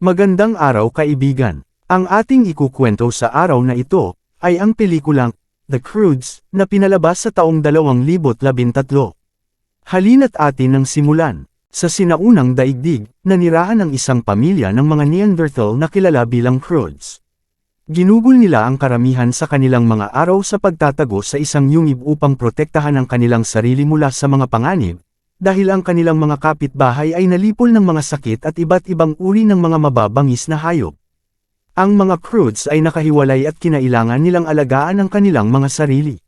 Magandang araw kaibigan. Ang ating ikukwento sa araw na ito, ay ang pelikulang, The Croods, na pinalabas sa taong 2013. Halina't atin ang simulan. Sa sinaunang daigdig, nanirahan ang isang pamilya ng mga Neanderthal na kilala bilang Croods. Ginugol nila ang karamihan sa kanilang mga araw sa pagtatago sa isang yungib upang protektahan ang kanilang sarili mula sa mga panganib, dahil ang kanilang mga kapitbahay ay nalipol ng mga sakit at iba't ibang uri ng mga mababangis na hayop. Ang mga Croods ay nakahiwalay at kinailangan nilang alagaan ang kanilang mga sarili.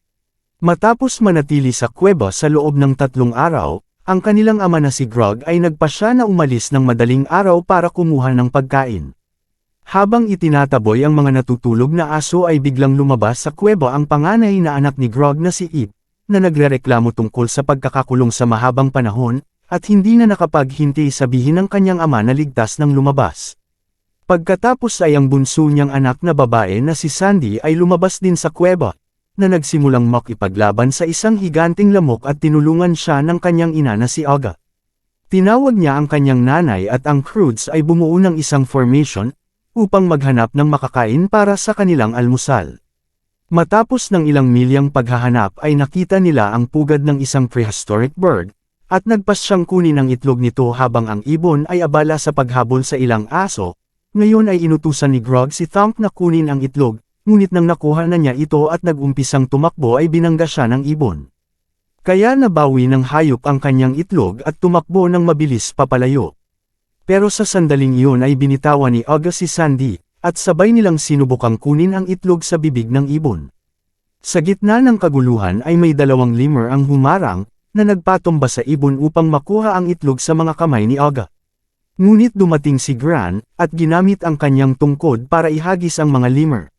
Matapos manatili sa kuweba sa loob ng tatlong araw, ang kanilang ama na si Grog ay nagpasya na umalis ng madaling araw para kumuha ng pagkain. Habang itinataboy ang mga natutulog na aso ay biglang lumabas sa kuweba ang panganay na anak ni Grog na si Ip, na nagrereklamo tungkol sa pagkakakulong sa mahabang panahon, at hindi na nakapaghinti sabihin ng kanyang ama na ligtas ng lumabas. Pagkatapos ay ang bunso niyang anak na babae na si Sandy ay lumabas din sa kuweba, na nagsimulang makipaglaban sa isang higanting lamok at tinulungan siya ng kanyang ina na si Aga. Tinawag niya ang kanyang nanay at ang Croods ay bumuo ng isang formation, upang maghanap ng makakain para sa kanilang almusal. Matapos ng ilang milyang paghahanap ay nakita nila ang pugad ng isang prehistoric bird, at nagpas siyang kunin ang itlog nito habang ang ibon ay abala sa paghabol sa ilang aso, ngayon ay inutusan ni Grog si Thump na kunin ang itlog, ngunit nang nakuha na niya ito at nagumpisang tumakbo ay binangga siya ng ibon. Kaya nabawi ng hayop ang kanyang itlog at tumakbo ng mabilis papalayo. Pero sa sandaling iyon ay binitawan ni Aga si Sandy, at sabay nilang sinubukang kunin ang itlog sa bibig ng ibon. Sa gitna ng kaguluhan ay may dalawang lemur ang humarang, na nagpatumba sa ibon upang makuha ang itlog sa mga kamay ni Aga. Ngunit dumating si Gran, at ginamit ang kanyang tungkod para ihagis ang mga lemur.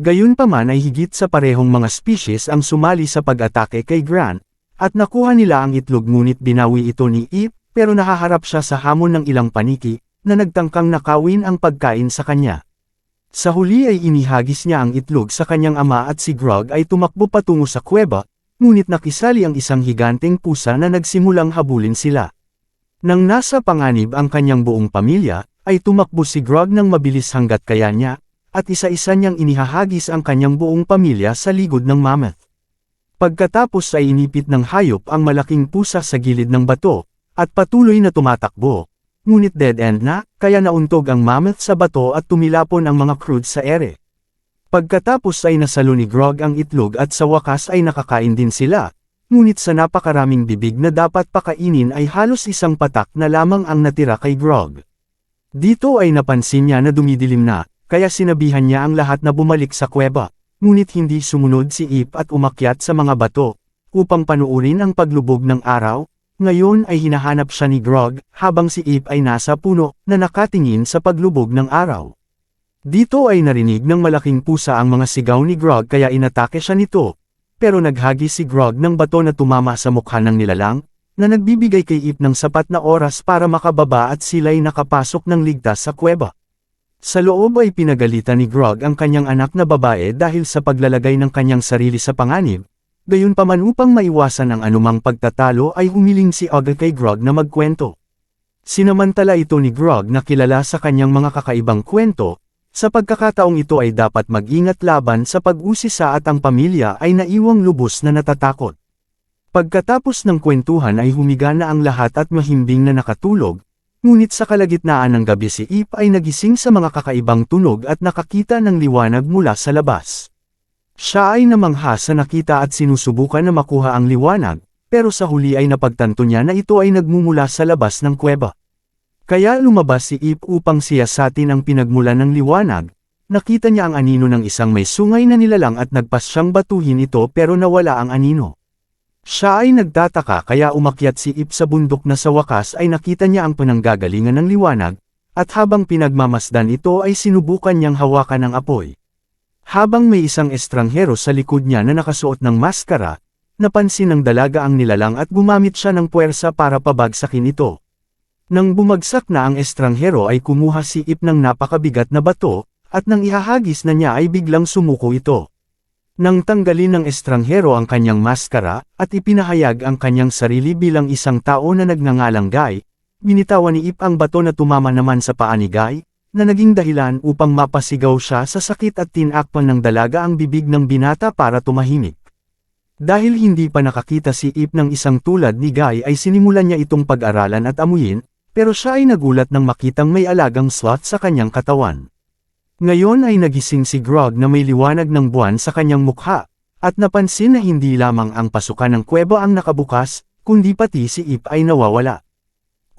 Gayunpaman ay higit sa parehong mga species ang sumali sa pag-atake kay Gran, at nakuha nila ang itlog ngunit binawi ito ni Ip, pero nahaharap siya sa hamon ng ilang paniki, na nagtangkang nakawin ang pagkain sa kanya. Sa huli ay inihagis niya ang itlog sa kanyang ama at si Grog ay tumakbo patungo sa kuweba, ngunit nakisali ang isang higanteng pusa na nagsimulang habulin sila. Nang nasa panganib ang kanyang buong pamilya, ay tumakbo si Grog ng mabilis hanggat kaya niya, at isa-isa niyang inihahagis ang kanyang buong pamilya sa ligod ng mammoth. Pagkatapos ay inipit ng hayop ang malaking pusa sa gilid ng bato, at patuloy na tumatakbo. Ngunit dead end na, kaya nauntog ang mammoth sa bato at tumilapon ang mga crude sa ere. Pagkatapos ay nasalo ni Grog ang itlog at sa wakas ay nakakain din sila, ngunit sa napakaraming bibig na dapat pakainin ay halos isang patak na lamang ang natira kay Grog. Dito ay napansin niya na dumidilim na, kaya sinabihan niya ang lahat na bumalik sa kuweba, ngunit hindi sumunod si Ip at umakyat sa mga bato, upang panuurin ang paglubog ng araw, ngayon ay hinahanap siya ni Grog, habang si Ip ay nasa puno, na nakatingin sa paglubog ng araw. Dito ay narinig ng malaking pusa ang mga sigaw ni Grog kaya inatake siya nito, pero naghagi si Grog ng bato na tumama sa mukha ng nilalang, na nagbibigay kay Ip ng sapat na oras para makababa at sila'y nakapasok ng ligtas sa kuweba. Sa loob ay pinagalitan ni Grog ang kanyang anak na babae dahil sa paglalagay ng kanyang sarili sa panganib, Gayunpaman upang maiwasan ang anumang pagtatalo ay humiling si Aga kay Grog na magkwento. Sinamantala ito ni Grog na kilala sa kanyang mga kakaibang kwento, sa pagkakataong ito ay dapat mag-ingat laban sa pag-usisa at ang pamilya ay naiwang lubos na natatakot. Pagkatapos ng kwentuhan ay humiga na ang lahat at mahimbing na nakatulog, ngunit sa kalagitnaan ng gabi si Ip ay nagising sa mga kakaibang tunog at nakakita ng liwanag mula sa labas. Siya ay namangha sa nakita at sinusubukan na makuha ang liwanag, pero sa huli ay napagtanto niya na ito ay nagmumula sa labas ng kuweba. Kaya lumabas si Ip upang siyasatin ang pinagmula ng liwanag, nakita niya ang anino ng isang may sungay na nilalang at nagpas siyang batuhin ito pero nawala ang anino. Siya ay nagtataka kaya umakyat si Ip sa bundok na sa wakas ay nakita niya ang pananggagalingan ng liwanag, at habang pinagmamasdan ito ay sinubukan niyang hawakan ng apoy. Habang may isang estranghero sa likod niya na nakasuot ng maskara, napansin ng dalaga ang nilalang at gumamit siya ng puwersa para pabagsakin ito. Nang bumagsak na ang estranghero ay kumuha si Ip ng napakabigat na bato, at nang ihahagis na niya ay biglang sumuko ito. Nang tanggalin ng estranghero ang kanyang maskara, at ipinahayag ang kanyang sarili bilang isang tao na nagngangalang Guy, binitawan ni Ip ang bato na tumama naman sa paa ni Guy, na naging dahilan upang mapasigaw siya sa sakit at tinakpan ng dalaga ang bibig ng binata para tumahimik. Dahil hindi pa nakakita si Ip ng isang tulad ni Guy ay sinimulan niya itong pag-aralan at amuyin, pero siya ay nagulat nang makitang may alagang slot sa kanyang katawan. Ngayon ay nagising si Grog na may liwanag ng buwan sa kanyang mukha, at napansin na hindi lamang ang pasukan ng kuweba ang nakabukas, kundi pati si Ip ay nawawala.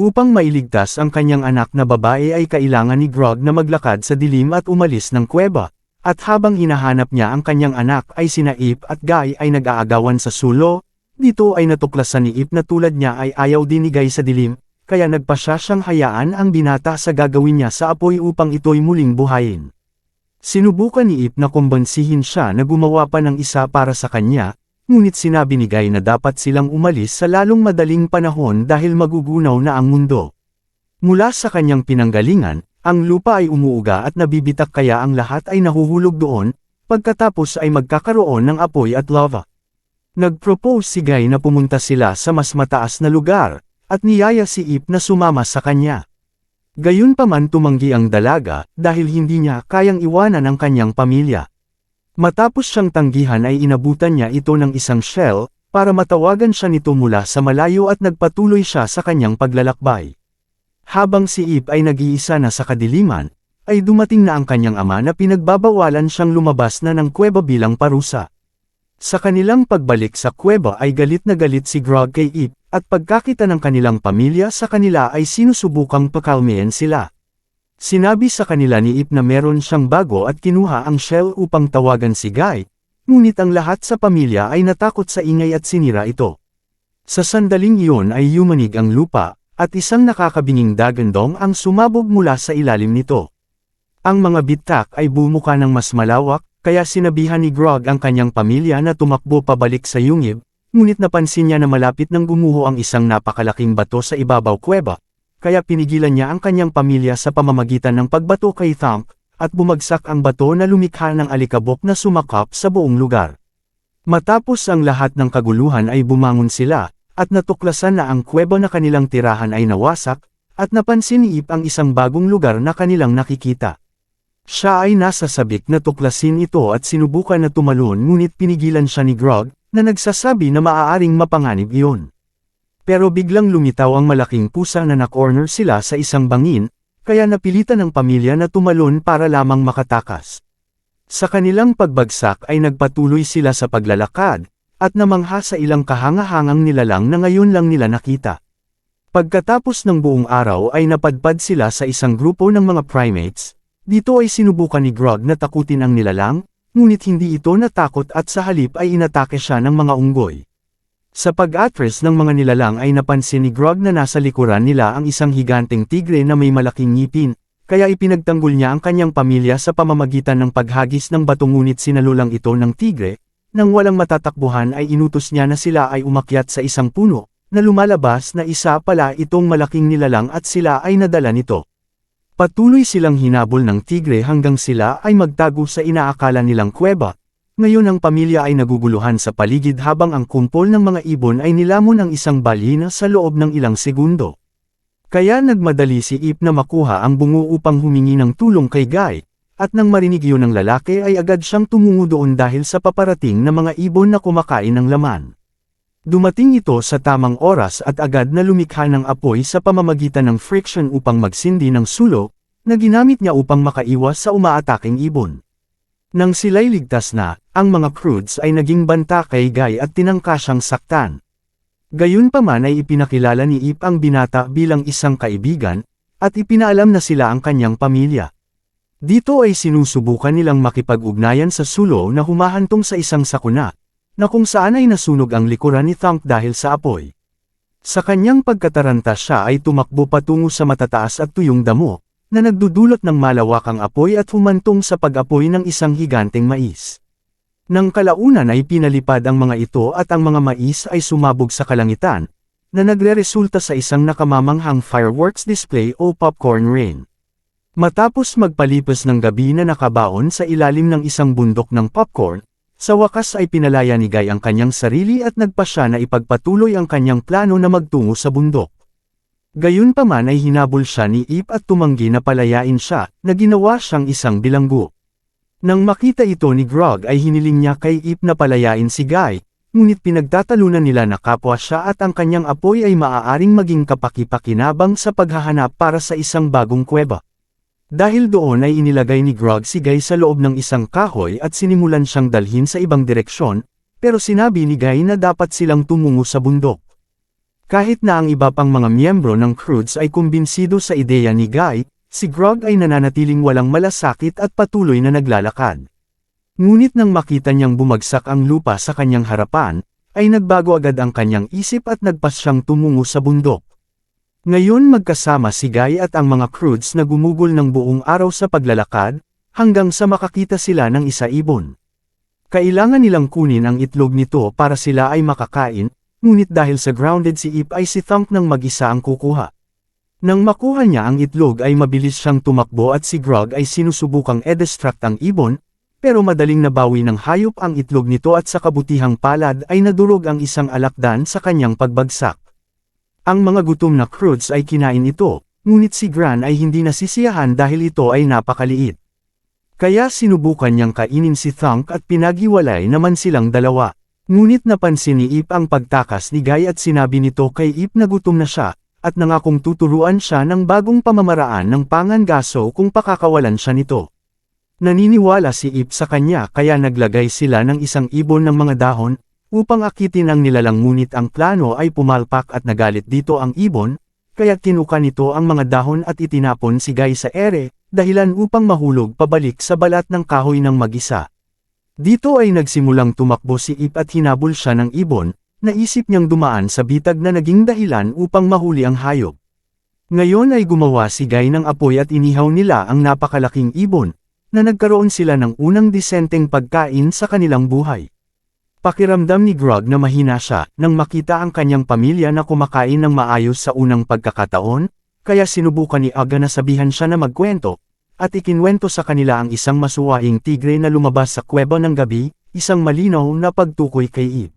Upang mailigtas ang kanyang anak na babae ay kailangan ni Grog na maglakad sa dilim at umalis ng kuweba, at habang hinahanap niya ang kanyang anak ay sina Ip at Guy ay nag-aagawan sa sulo, dito ay natuklasan ni Ip na tulad niya ay ayaw din ni Guy sa dilim, kaya nagpasya siyang hayaan ang binata sa gagawin niya sa apoy upang ito'y muling buhayin. Sinubukan ni Ip na kumbansihin siya na gumawa pa ng isa para sa kanya, ngunit sinabi ni Guy na dapat silang umalis sa lalong madaling panahon dahil magugunaw na ang mundo. Mula sa kanyang pinanggalingan, ang lupa ay umuuga at nabibitak kaya ang lahat ay nahuhulog doon, pagkatapos ay magkakaroon ng apoy at lava. Nag-propose si Guy na pumunta sila sa mas mataas na lugar, at niyaya si Ip na sumama sa kanya. Gayunpaman tumanggi ang dalaga, dahil hindi niya kayang iwanan ang kanyang pamilya. Matapos siyang tanggihan ay inabutan niya ito ng isang shell, para matawagan siya nito mula sa malayo at nagpatuloy siya sa kanyang paglalakbay. Habang si Ip ay nag-iisa na sa kadiliman, ay dumating na ang kanyang ama na pinagbabawalan siyang lumabas na ng kuweba bilang parusa. Sa kanilang pagbalik sa kuweba ay galit na galit si Grog kay Ip, at pagkakita ng kanilang pamilya sa kanila ay sinusubukang pakalmehin sila. Sinabi sa kanila ni Ip na meron siyang bago at kinuha ang shell upang tawagan si Guy, ngunit ang lahat sa pamilya ay natakot sa ingay at sinira ito. Sa sandaling iyon ay yumanig ang lupa, at isang nakakabinging dagandong ang sumabog mula sa ilalim nito. Ang mga bitak ay bumuka ng mas malawak, kaya sinabihan ni Grog ang kanyang pamilya na tumakbo pabalik sa yungib, ngunit napansin niya na malapit nang gumuho ang isang napakalaking bato sa ibabaw kuweba, kaya pinigilan niya ang kanyang pamilya sa pamamagitan ng pagbato kay Thump, at bumagsak ang bato na lumikha ng alikabok na sumakap sa buong lugar. Matapos ang lahat ng kaguluhan ay bumangon sila, at natuklasan na ang kuweba na kanilang tirahan ay nawasak, at napansin ni Ip ang isang bagong lugar na kanilang nakikita. Siya ay nasa sabik na tuklasin ito at sinubukan na tumalon ngunit pinigilan siya ni Grog, na nagsasabi na maaaring mapanganib iyon. Pero biglang lumitaw ang malaking pusa na na-corner sila sa isang bangin, kaya napilitan ng pamilya na tumalon para lamang makatakas. Sa kanilang pagbagsak ay nagpatuloy sila sa paglalakad, at namangha sa ilang kahangahangang nilalang na ngayon lang nila nakita. Pagkatapos ng buong araw ay napadpad sila sa isang grupo ng mga primates, dito ay sinubukan ni Grog na takutin ang nilalang, ngunit hindi ito natakot at sa halip ay inatake siya ng mga unggoy. Sa pag-atres ng mga nilalang ay napansin ni Grog na nasa likuran nila ang isang higanteng tigre na may malaking ngipin, kaya ipinagtanggol niya ang kanyang pamilya sa pamamagitan ng paghagis ng bato ngunit sinalulang ito ng tigre, nang walang matatakbuhan ay inutos niya na sila ay umakyat sa isang puno, na lumalabas na isa pala itong malaking nilalang at sila ay nadala nito. Patuloy silang hinabol ng tigre hanggang sila ay magtago sa inaakala nilang kuweba, ngayon ang pamilya ay naguguluhan sa paligid habang ang kumpol ng mga ibon ay nilamon ang isang balina sa loob ng ilang segundo. Kaya nagmadali si Ip na makuha ang bungo upang humingi ng tulong kay Guy, at nang marinig yun ng lalaki ay agad siyang tumungo doon dahil sa paparating na mga ibon na kumakain ng laman. Dumating ito sa tamang oras at agad na lumikha ng apoy sa pamamagitan ng friction upang magsindi ng sulo, na ginamit niya upang makaiwas sa umaataking ibon. Nang sila'y ligtas na, ang mga Crudes ay naging banta kay Guy at tinangka siyang saktan. Gayunpaman ay ipinakilala ni Ip ang binata bilang isang kaibigan, at ipinaalam na sila ang kanyang pamilya. Dito ay sinusubukan nilang makipag-ugnayan sa sulo na humahantong sa isang sakuna, na kung saan ay nasunog ang likuran ni Thump dahil sa apoy. Sa kanyang pagkataranta siya ay tumakbo patungo sa matataas at tuyong damo, na nagdudulot ng malawakang apoy at humantong sa pag-apoy ng isang higanteng mais. Nang kalaunan ay pinalipad ang mga ito at ang mga mais ay sumabog sa kalangitan, na nagre-resulta sa isang nakamamanghang fireworks display o popcorn rain. Matapos magpalipas ng gabi na nakabaon sa ilalim ng isang bundok ng popcorn, sa wakas ay pinalaya ni Guy ang kanyang sarili at nagpa siya na ipagpatuloy ang kanyang plano na magtungo sa bundok. Gayunpaman ay hinabol siya ni Ip at tumanggi na palayain siya, na ginawa siyang isang bilanggo. Nang makita ito ni Grog ay hiniling niya kay Ip na palayain si Guy, ngunit pinagtatalunan nila na kapwa siya at ang kanyang apoy ay maaaring maging kapakipakinabang sa paghahanap para sa isang bagong kuweba. Dahil doon ay inilagay ni Grog si Guy sa loob ng isang kahoy at sinimulan siyang dalhin sa ibang direksyon, pero sinabi ni Guy na dapat silang tumungo sa bundok. Kahit na ang iba pang mga miyembro ng Croods ay kumbinsido sa ideya ni Guy, si Grog ay nananatiling walang malasakit at patuloy na naglalakad. Ngunit nang makita niyang bumagsak ang lupa sa kanyang harapan, ay nagbago agad ang kanyang isip at nagpas siyang tumungo sa bundok. Ngayon magkasama si Guy at ang mga Croods na gumugol ng buong araw sa paglalakad, hanggang sa makakita sila ng isa ibon. Kailangan nilang kunin ang itlog nito para sila ay makakain, ngunit dahil sa grounded si Ip ay si Thump ng mag-isa ang kukuha. Nang makuha niya ang itlog ay mabilis siyang tumakbo at si Grog ay sinusubukang edistract ang ibon, pero madaling nabawi ng hayop ang itlog nito at sa kabutihang palad ay nadurog ang isang alakdan sa kanyang pagbagsak. Ang mga gutom na Croods ay kinain ito, ngunit si Gran ay hindi nasisiyahan dahil ito ay napakaliit. Kaya sinubukan niyang kainin si Thunk at pinaghiwalay naman silang dalawa. Ngunit napansin ni Ip ang pagtakas ni Guy at sinabi nito kay Ip na gutom na siya, at nangakong tuturuan siya ng bagong pamamaraan ng pangangaso kung pakakawalan siya nito. Naniniwala si Ip sa kanya kaya naglagay sila ng isang ibon ng mga dahon, upang akitin ang nilalang ngunit ang plano ay pumalpak at nagalit dito ang ibon, kaya kinuka nito ang mga dahon at itinapon si Guy sa ere, dahilan upang mahulog pabalik sa balat ng kahoy ng mag-isa. Dito ay nagsimulang tumakbo si Ip at hinabol siya ng ibon, naisip niyang dumaan sa bitag na naging dahilan upang mahuli ang hayop. Ngayon ay gumawa si Guy ng apoy at inihaw nila ang napakalaking ibon, na nagkaroon sila ng unang disenteng pagkain sa kanilang buhay. Pakiramdam ni Grog na mahina siya nang makita ang kanyang pamilya na kumakain ng maayos sa unang pagkakataon, kaya sinubukan ni Aga na sabihan siya na magkwento, at ikinwento sa kanila ang isang masuwaing tigre na lumabas sa kweba ng gabi, isang malinaw na pagtukoy kay Eve.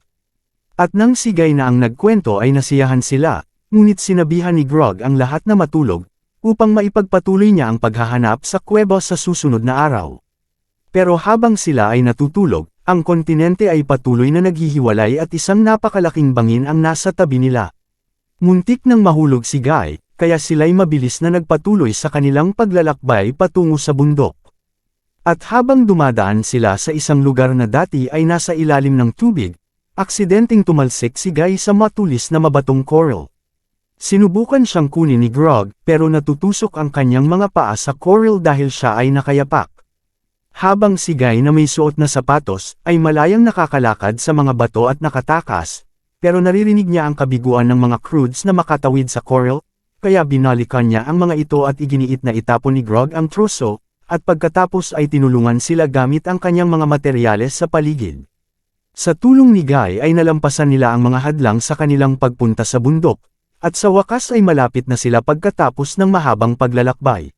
At nang sigay na ang nagkwento ay nasiyahan sila, ngunit sinabihan ni Grog ang lahat na matulog, upang maipagpatuloy niya ang paghahanap sa kweba sa susunod na araw. Pero habang sila ay natutulog, ang kontinente ay patuloy na naghihiwalay at isang napakalaking bangin ang nasa tabi nila. Muntik nang mahulog si Guy, kaya sila'y mabilis na nagpatuloy sa kanilang paglalakbay patungo sa bundok. At habang dumadaan sila sa isang lugar na dati ay nasa ilalim ng tubig, aksidenteng tumalsik si Guy sa matulis na mabatong coral. Sinubukan siyang kunin ni Grog pero natutusok ang kanyang mga paa sa coral dahil siya ay nakayapak. Habang si Guy na may suot na sapatos ay malayang nakakalakad sa mga bato at nakatakas, pero naririnig niya ang kabiguan ng mga crudes na makatawid sa coral, kaya binalikan niya ang mga ito at iginiit na itapon ni Grog ang troso, at pagkatapos ay tinulungan sila gamit ang kanyang mga materyales sa paligid. Sa tulong ni Guy ay nalampasan nila ang mga hadlang sa kanilang pagpunta sa bundok, at sa wakas ay malapit na sila pagkatapos ng mahabang paglalakbay.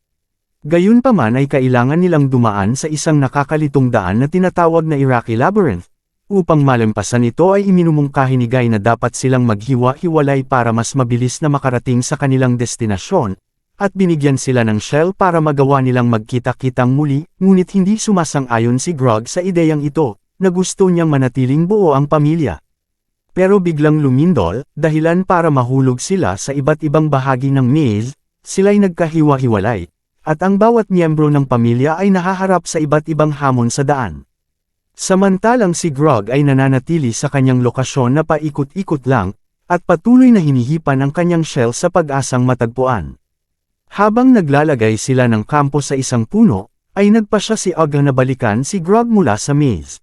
Gayunpaman ay kailangan nilang dumaan sa isang nakakalitong daan na tinatawag na Iraqi Labyrinth, Upang malampasan ito ay iminumungkahi ni Guy na dapat silang maghiwa-hiwalay para mas mabilis na makarating sa kanilang destinasyon, at binigyan sila ng shell para magawa nilang magkita-kitang muli, ngunit hindi sumasang-ayon si Grog sa ideyang ito, na gusto niyang manatiling buo ang pamilya. Pero biglang lumindol, dahilan para mahulog sila sa iba't ibang bahagi ng maze, sila'y nagkahiwa-hiwalay, at ang bawat miyembro ng pamilya ay nahaharap sa iba't ibang hamon sa daan. Samantalang si Grog ay nananatili sa kanyang lokasyon na paikot-ikot lang, at patuloy na hinihipan ang kanyang shell sa pag-asang matagpuan. Habang naglalagay sila ng kampo sa isang puno, ay nagpa siya si Aga na balikan si Grog mula sa maze.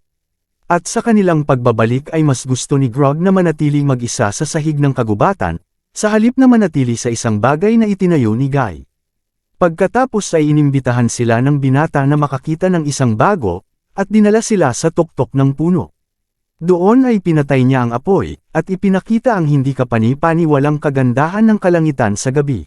At sa kanilang pagbabalik ay mas gusto ni Grog na manatiling mag-isa sa sahig ng kagubatan, sa halip na manatili sa isang bagay na itinayo ni Guy. Pagkatapos ay inimbitahan sila ng binata na makakita ng isang bago, at dinala sila sa tuktok ng puno. Doon ay pinatay niya ang apoy, at ipinakita ang hindi kapani-pani walang kagandahan ng kalangitan sa gabi.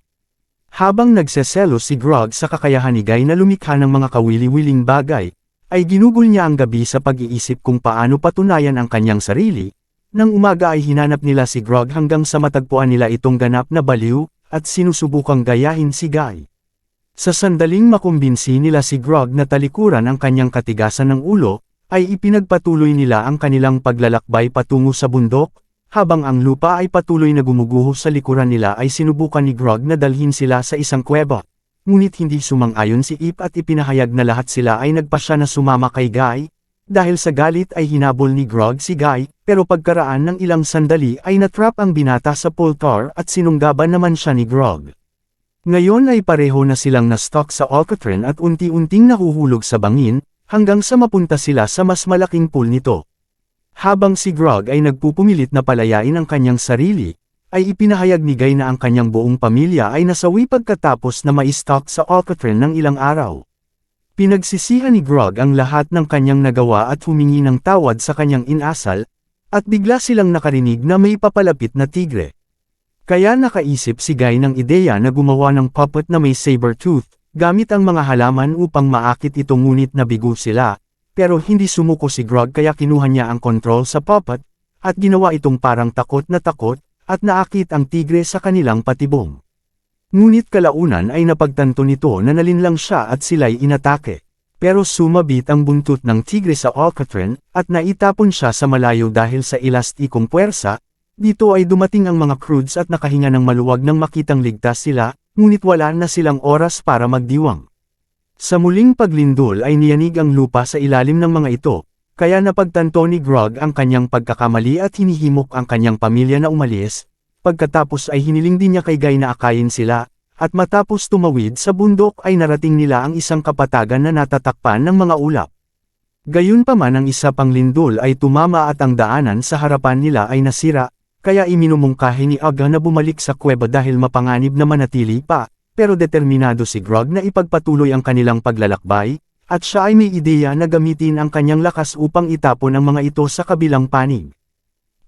Habang nagseselo si Grog sa kakayahan ni Guy na lumikha ng mga kawili-wiling bagay, ay ginugol niya ang gabi sa pag-iisip kung paano patunayan ang kanyang sarili, nang umaga ay hinanap nila si Grog hanggang sa matagpuan nila itong ganap na baliw, at sinusubukang gayahin si Guy. Sa sandaling makumbinsi nila si Grog na talikuran ang kanyang katigasan ng ulo, ay ipinagpatuloy nila ang kanilang paglalakbay patungo sa bundok, habang ang lupa ay patuloy na gumuguho sa likuran nila ay sinubukan ni Grog na dalhin sila sa isang kuweba. Ngunit hindi sumang-ayon si Ip at ipinahayag na lahat sila ay nagpasya na sumama kay Guy, dahil sa galit ay hinabol ni Grog si Guy, pero pagkaraan ng ilang sandali ay natrap ang binata sa pole car at sinunggaban naman siya ni Grog. Ngayon ay pareho na silang na-stock sa Alcatran at unti-unting nahuhulog sa bangin, hanggang sa mapunta sila sa mas malaking pool nito. Habang si Grog ay nagpupumilit na palayain ang kanyang sarili, ay ipinahayag ni Guy na ang kanyang buong pamilya ay nasawi pagkatapos na ma-stock sa Alcatran ng ilang araw. Pinagsisihan ni Grog ang lahat ng kanyang nagawa at humingi ng tawad sa kanyang inasal, at bigla silang nakarinig na may papalapit na tigre. Kaya nakaisip si Guy ng ideya na gumawa ng puppet na may saber tooth, gamit ang mga halaman upang maakit ito ngunit nabigo sila, pero hindi sumuko si Grog kaya kinuha niya ang control sa puppet, at ginawa itong parang takot na takot, at naakit ang tigre sa kanilang patibong. Ngunit kalaunan ay napagtanto nito na nalinlang siya at sila'y inatake. Pero sumabit ang buntot ng tigre sa Alcatran, at naitapon siya sa malayo dahil sa elastikong puwersa, dito ay dumating ang mga crudes at nakahinga ng maluwag nang makitang ligtas sila, ngunit wala na silang oras para magdiwang. Sa muling paglindol ay niyanig ang lupa sa ilalim ng mga ito, kaya napagtanto ni Grog ang kanyang pagkakamali at hinihimok ang kanyang pamilya na umalis, pagkatapos ay hiniling din niya kay Guy na akayin sila, at matapos tumawid sa bundok ay narating nila ang isang kapatagan na natatakpan ng mga ulap. Gayunpaman ang isa pang lindol ay tumama at ang daanan sa harapan nila ay nasira, kaya iminumungkahi ni Aga na bumalik sa kuweba dahil mapanganib na manatili pa, pero determinado si Grog na ipagpatuloy ang kanilang paglalakbay, at siya ay may ideya na gamitin ang kanyang lakas upang itapon ang mga ito sa kabilang panig.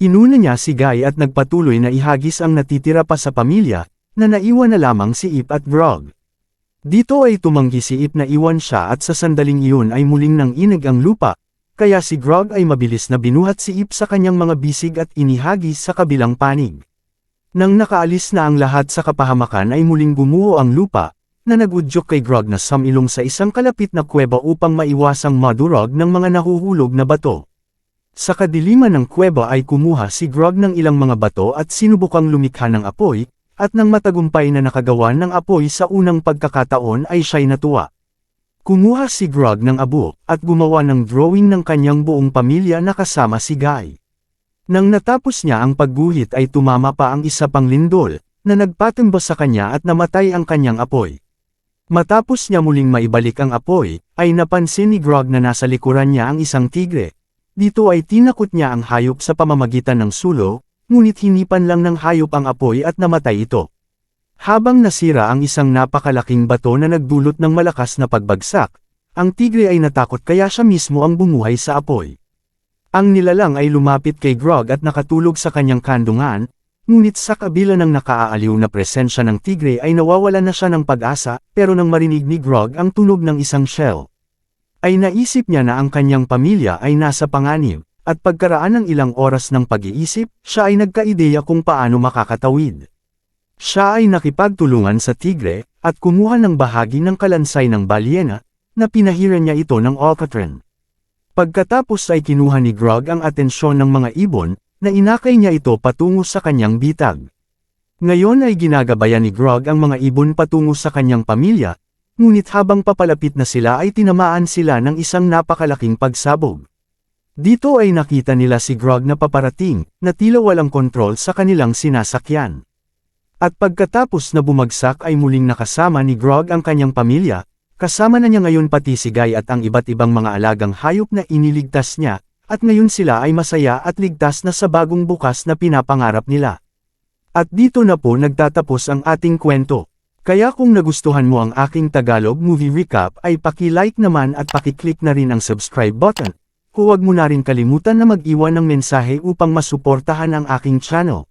Inuna niya si Guy at nagpatuloy na ihagis ang natitira pa sa pamilya, na naiwan na lamang si Ip at Grog. Dito ay tumanggi si Ip na iwan siya at sa sandaling iyon ay muling nang inag ang lupa, kaya si Grog ay mabilis na binuhat si Ip sa kanyang mga bisig at inihagis sa kabilang panig. Nang nakaalis na ang lahat sa kapahamakan ay muling gumuho ang lupa, na nagudyok kay Grog na samilong sa isang kalapit na kuweba upang maiwasang madurog ng mga nahuhulog na bato. Sa kadiliman ng kuweba ay kumuha si Grog ng ilang mga bato at sinubukang lumikha ng apoy, at nang matagumpay na nakagawa ng apoy sa unang pagkakataon ay siya'y natuwa. Kumuha si Grog ng abo, at gumawa ng drawing ng kanyang buong pamilya na kasama si Guy. Nang natapos niya ang pagguhit ay tumama pa ang isa pang lindol, na nagpatumba sa kanya at namatay ang kanyang apoy. Matapos niya muling maibalik ang apoy, ay napansin ni Grog na nasa likuran niya ang isang tigre. Dito ay tinakot niya ang hayop sa pamamagitan ng sulo, ngunit hinipan lang ng hayop ang apoy at namatay ito. Habang nasira ang isang napakalaking bato na nagdulot ng malakas na pagbagsak, ang tigre ay natakot kaya siya mismo ang bumuhay sa apoy. Ang nilalang ay lumapit kay Grog at nakatulog sa kanyang kandungan, ngunit sa kabila ng nakaaaliw na presensya ng tigre ay nawawala na siya ng pag-asa, pero nang marinig ni Grog ang tunog ng isang shell, ay naisip niya na ang kanyang pamilya ay nasa panganib, at pagkaraan ng ilang oras ng pag-iisip, siya ay nagkaideya kung paano makakatawid. Siya ay nakipagtulungan sa tigre, at kumuha ng bahagi ng kalansay ng balyena, na pinahiran niya ito ng Alcatran. Pagkatapos ay kinuha ni Grog ang atensyon ng mga ibon, na inakay niya ito patungo sa kanyang bitag. Ngayon ay ginagabayan ni Grog ang mga ibon patungo sa kanyang pamilya, ngunit habang papalapit na sila ay tinamaan sila ng isang napakalaking pagsabog. Dito ay nakita nila si Grog na paparating, na tila walang kontrol sa kanilang sinasakyan. At pagkatapos na bumagsak ay muling nakasama ni Grog ang kanyang pamilya, kasama na niya ngayon pati si Guy at ang iba't ibang mga alagang hayop na iniligtas niya, at ngayon sila ay masaya at ligtas na sa bagong bukas na pinapangarap nila. At dito na po nagtatapos ang ating kwento. Kaya kung nagustuhan mo ang aking Tagalog movie recap ay paki-like naman at paki-click na rin ang subscribe button. Huwag mo na rin kalimutan na mag-iwan ng mensahe upang masuportahan ang aking channel.